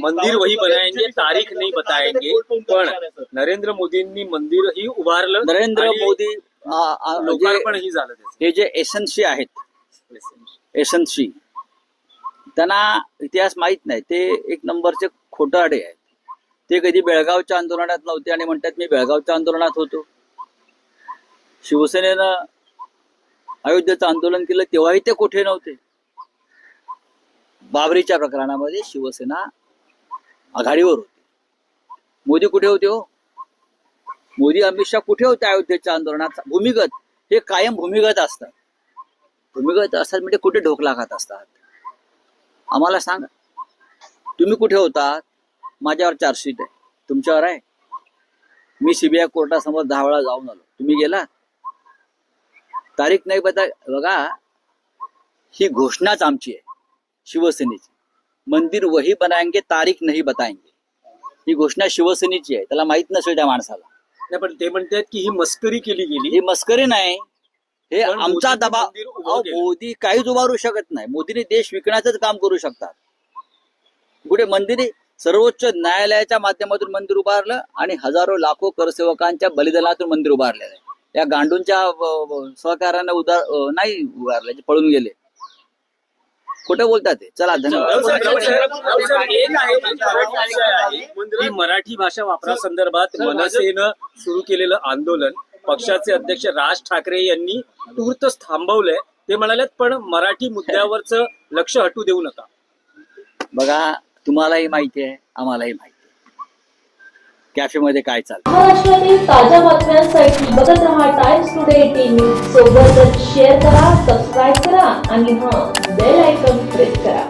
मंदिर वही बनाएंगे तारीख नहीं बताएंगे पण नरेंद्र मोदींनी मंदिर ही उभारलं नरेंद्र मोदी आ, आ, जे- लोकार्पण ही झालं. हे जे एसएनसी आहेत एसएनसी त्यांना इतिहास माहीत नाही. ते एक नंबरचे खोटाडे आहेत. ते कधी बेळगावच्या आंदोलनात नव्हते आणि म्हणतात मी बेळगावच्या आंदोलनात होतो. शिवसेनेनं अयोध्येचं आंदोलन केलं तेव्हाही ते कुठे नव्हते. बाबरीच्या प्रकरणामध्ये शिवसेना आघाडीवर होती. मोदी कुठे होते हो? मोदी अमित शहा कुठे होते अयोध्येच्या आंदोलनात? भूमिगत हे कायम भूमिगत असतात. भूमिगत असतात म्हणजे कुठे ढोकला खात असतात? आम्हाला सांगा तुम्ही कुठे होतात? माझ्यावर चार्जशीट आहे. तुमच्यावर आहे. मी सीबीआय कोर्टासमोर दहा वेळा जाऊन आलो. तुम्ही गेला तारीख नाही बघा बघा ही घोषणाच आमची आहे. शिवसेनेची. मंदिर वही बनाएंगे तारीख नाही बताएंगे. ही घोषणा शिवसेनेची आहे. त्याला माहीत नसेल त्या माणसाला. नाही पण ते म्हणतात की ही मस्करी केली गेली. ही मस्करी नाही. हे पण आमचा दबाव मंदिर उभं अहो, केलं. मोदी काहीच उभारू शकत नाही. मोदीने देश विकण्याचंच काम करू शकतात. कुठे मंदिरे सर्वोच्च न्यायालयाच्या माध्यमातून मंदिर उभारलं आणि हजारो लाखो करसेवकांच्या बलिदानातून मंदिर उभारलेलं आहे. या गांडूंच्या सहकार्यानं उदार अं, नाही उभारले पळून गेले. कुठे बोलतात ते. चला धन्यवाद. मराठी भाषा वापरासंदर्भात मनसेनं सुरू केलेलं आंदोलन पक्षाचे अध्यक्ष राज ठाकरे यांनी तूर्तच थांबवलंय. ते म्हणाले पण मराठी मुद्द्यावरच लक्ष हटू देऊ नका. बघा तुम्हालाही माहिती आहे आम्हालाही माहिती आहे. कॅफेमध्ये काय चालतं महाराष्ट्रातील ताज्या बातम्यांसाठी बघत रहा टाइम्स टुडे टीव्ही सोबतच शेअर करा सबस्क्राईब करा आणि हां बेल आयकॉन प्रेस करा.